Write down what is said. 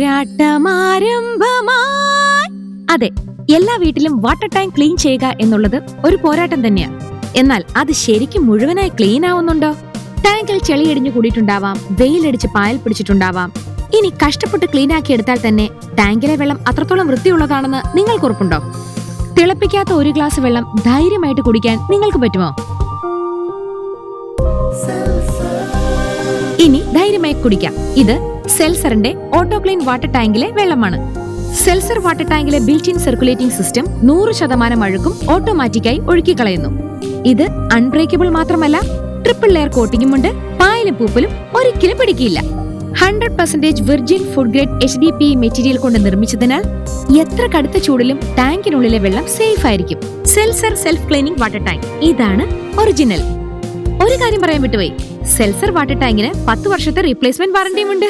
പോരാട്ടമാരംഭമായി. അതെ എല്ലാ വീട്ടിലും വാട്ടർ ടാങ്ക് ക്ലീൻ ചെയ്യുക എന്നുള്ളത് ഒരു പോരാട്ടം തന്നെയാണ്. എന്നാൽ അത് ശരിക്കും മുഴുവനായി ക്ലീൻ ആവുന്നുണ്ടോ? ടാങ്കിൽ ചെളിയടിഞ്ഞു കൂടിയിട്ടുണ്ടാവാം വെയിലടിച്ച് പായൽ പിടിച്ചിട്ടുണ്ടാവാം. ഇനി കഷ്ടപ്പെട്ട് ക്ലീൻ ആക്കി എടുത്താൽ തന്നെ ടാങ്കിലെ വെള്ളം അത്രത്തോളം വൃത്തിയുള്ളതാണെന്ന് നിങ്ങൾക്ക് ഉറപ്പുണ്ടോ? തിളപ്പിക്കാത്ത ഒരു ഗ്ലാസ് വെള്ളം ധൈര്യമായിട്ട് കുടിക്കാൻ നിങ്ങൾക്ക് പറ്റുമോ? ഇനി ധൈര്യമായി കുടിക്കാം. ഇത് സെൽസറിന്റെ ഓട്ടോക്ലീൻ വാട്ടർ ടാങ്കിലെ വെള്ളമാണ്. സെൽസർ വാട്ടർ ടാങ്കിലെ ബിൽറ്റ് ഇൻ സർക്കുലേറ്റിംഗ് സിസ്റ്റം നൂറ് ശതമാനം അഴുക്കും ഓട്ടോമാറ്റിക്കായി ഒഴുക്കിക്കളയുന്നു. ഇത് അൺബ്രേക്കബിൾ മാത്രമല്ല ട്രിപ്പിൾ ലെയർ കോട്ടിംഗും ഉണ്ട് പായലും പൂപ്പലും ഒരിക്കലും പിടിക്കില്ല hundred percentage virgin food grade H D P material കൊണ്ട് നിർമ്മിച്ചതിനാൽ എത്ര കടുത്ത ചൂടിലും ടാങ്കിനുള്ളിലെ വെള്ളം സേഫ് ആയിരിക്കും. Selzer self cleaning water tank. ഇതാണ് ഒറിജിനൽ. ഒരു കാര്യം പറയാൻ വിട്ടുപോയി. സെൽസർ വാട്ടർ ടാങ്കിന് പത്ത് വർഷത്തെ റീപ്ലേസ്മെന്റ് വാറന്റിയും ഉണ്ട്.